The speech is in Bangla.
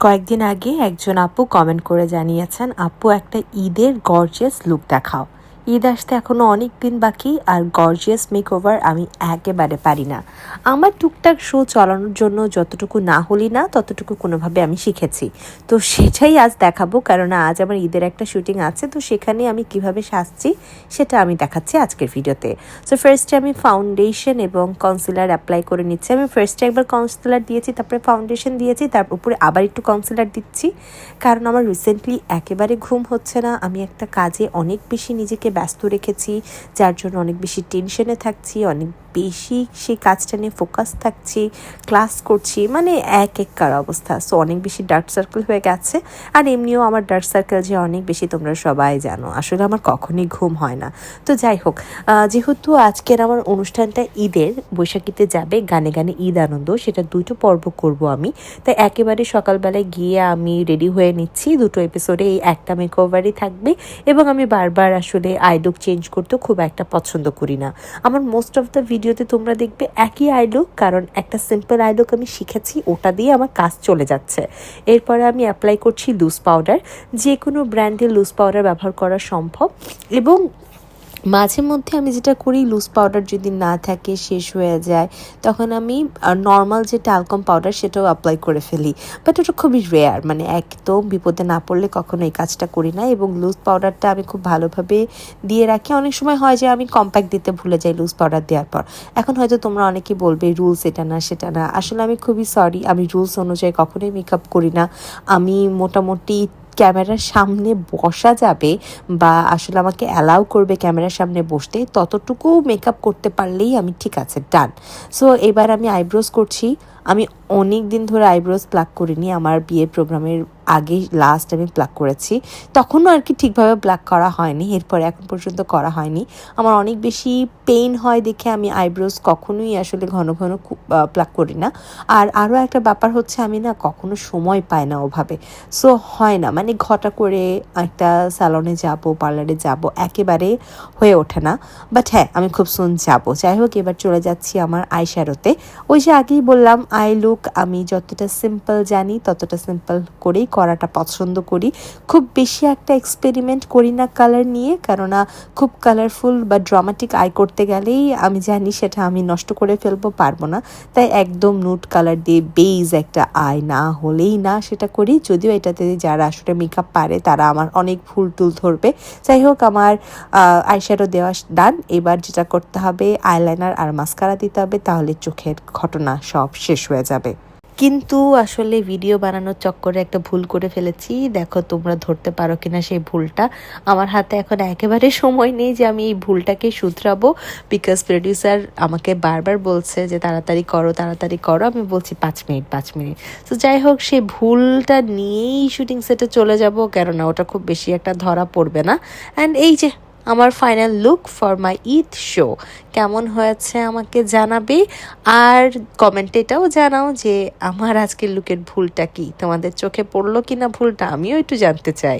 কয়েকদিন আগে একজন আপু কমেন্ট করে জানিয়েছেন আপু একটা ঈদের গর্জিয়াস লুক দেখাও। ঈদ আসতে এখনও অনেক দিন বাকি আর গর্জিয়াস মেকওভার আমি একেবারে পারি না। আমার টুকটাক শো চালানোর জন্য যতটুকু না হলি না, ততটুকু কোনোভাবে আমি শিখেছি। তো সেটাই আজ দেখাবো কারণ আজ আমার ঈদের একটা শুটিং আছে, তো সেখানে আমি কীভাবে সাজছি সেটা আমি দেখাচ্ছি আজকের ভিডিওতে। সো ফার্স্টে আমি ফাউন্ডেশন এবং কনসিলার অ্যাপ্লাই করে নিচ্ছি। আমি ফার্স্টে একবার কনসিলার দিয়েছি, তারপরে ফাউন্ডেশন দিয়েছি, তার উপরে আবার একটু কনসিলার দিচ্ছি। কারণ আমার রিসেন্টলি একেবারে ঘুম হচ্ছে না, আমি একটা কাজে অনেক বেশি নিজেকে ব্যস্ত রেখেছি যার জন্য অনেক বেশি টেনশনে থাকছি অনেক বেশি সেই কাজটা নিয়ে ফোকাস থাকছি ক্লাস করছি মানে এক এক কার অবস্থা। সো অনেক বেশি ডার্ক সার্কেল হয়ে গেছে। আর এমনিও আমার ডার্ক সার্কেল যে অনেক বেশি তোমরা সবাই জানো। আসলে আমার কখনই ঘুম হয় না। তো যাই হোক যেহেতু আজকের আমার অনুষ্ঠানটা ঈদের, বৈশাখীতে যাবে গানে গানে ঈদ আনন্দ, সেটা দুটো পর্ব করব আমি। তাই একেবারে সকালবেলায় গিয়ে আমি রেডি হয়ে নিচ্ছি। দুটো এপিসোডে এই একটা মেকওভারই থাকবে এবং আমি বারবার আসলে আই লুক চেঞ্জ করতেও খুব একটা পছন্দ করি না। আমার মোস্ট অফ দ্য ভিডিওতে তোমরা দেখবে একই আইলুক কারণ একটা সিম্পল আইলুক আমি শিখেছি, ওটা দিয়ে আমার কাজ চলে যাচ্ছে। এরপরে আমি অ্যাপ্লাই করছি লুজ পাউডার যে কোনো ব্র্যান্ডের লুজ পাউডার ব্যবহার করা সম্ভব। এবং মাঝে মধ্যে আমি যেটা করি লুজ পাউডার যদি না থাকে, শেষ হয়ে যায়, তখন আমি নর্মাল যে ট্যালকম পাউডার সেটাও অ্যাপ্লাই করে ফেলি। বাট ওটা খুবই রেয়ার মানে একদম বিপদে না পড়লে কখনো এই কাজটা করি না এবং লুজ পাউডারটা আমি খুব ভালোভাবে দিয়ে রাখি। অনেক সময় হয় যে আমি কম্প্যাক্ট দিতে ভুলে যাই লুজ পাউডার দেওয়ার পর। এখন হয়তো তোমরা অনেকেই বলবে রুলস এটা না, সেটা না। আসলে আমি খুবই সরি আমি রুলস অনুযায়ী কখনোই মেকআপ করি না। আমি মোটামুটি ক্যামেরার সামনে বসা যাবে বা আসলে আমাকে অ্যালাউ করবে ক্যামেরার সামনে বসতে ততটুকু মেকআপ করতে পারলেই আমি ঠিক আছে ডান সো এবার আমি আইব্রোজ করছি। আমি অনেক দিন ধরে আইব্রোজ প্লাক করিনি, আমার বিয়ের প্রোগ্রামের আগে লাস্ট আমি প্লাক করেছি। তখনও আর কি ঠিকভাবে প্লাক করা হয়নি, এরপরে এখন পর্যন্ত করা হয়নি। আমার অনেক বেশি পেইন হয় দেখে আমি আইব্রোজ কখনোই আসলে ঘন ঘন প্লাক করি না। আর আরও একটা ব্যাপার হচ্ছে আমি না কখনো সময় পাই না ওভাবে। সো হয় না মানে ঘটা করে একটা স্যালনে যাব পার্লারে যাব, একেবারে হয়ে ওঠে না। বাট হ্যাঁ আমি খুব সুন যাব। যাই হোক, এবার চলে যাচ্ছি আমার আইশ্যারোতে ওই যে আগেই বললাম আই লুক আমি যতটা সিম্পল জানি, ততটা সিম্পল করেই করাটা পছন্দ করি। খুব বেশি একটা এক্সপেরিমেন্ট করি না কালার নিয়ে, কেননা খুব কালারফুল বা ড্রামাটিক আই করতে গেলেই আমি জানি সেটা আমি নষ্ট করে ফেলব, পারব না। তাই একদম নুট কালার দিয়ে বেইজ একটা আই না হলেই না সেটা করি। যদিও এটাতে যারা আসলে মেকআপ পারে তারা আমার অনেক ফুল টুল ধরবে। যাই হোক, আমার আইশ্যাডো দেওয়া ডান এবার যেটা করতে হবে আইলাইনার আর মাস্কারা দিতে হবে, তাহলে চোখের ঘটনা সব শেষ হয়ে যাবে। কিন্তু আসলে ভিডিও বানানোর চক্করে একটা ভুল করে ফেলেছি। দেখো তোমরা ধরতে পারো কিনা সেই ভুলটা। আমার হাতে এখন একেবারে সময় নেই যে আমি এই ভুলটাকে শুধরাবো বিকজ প্রডিউসার আমাকে বারবার বলছে যে, তাড়াতাড়ি করো তাড়াতাড়ি করো। আমি বলছি, পাঁচ মিনিট পাঁচ মিনিট। তো যাই হোক, সেই ভুলটা নিয়েই শুটিং সেটে চলে যাব। কেননা ওটা খুব বেশি একটা ধরা পড়বে না। অ্যান্ড এই যে আমার final look for my Eid show. কেমন হয়েছে আমাকে জানাবে? আর কমেন্টে এটাও জানাও যে আমার আজকের লুকের ভুলটা কি? তোমাদের চোখে পড়ল কি না ভুলটা আমিও একটু জানতে চাই।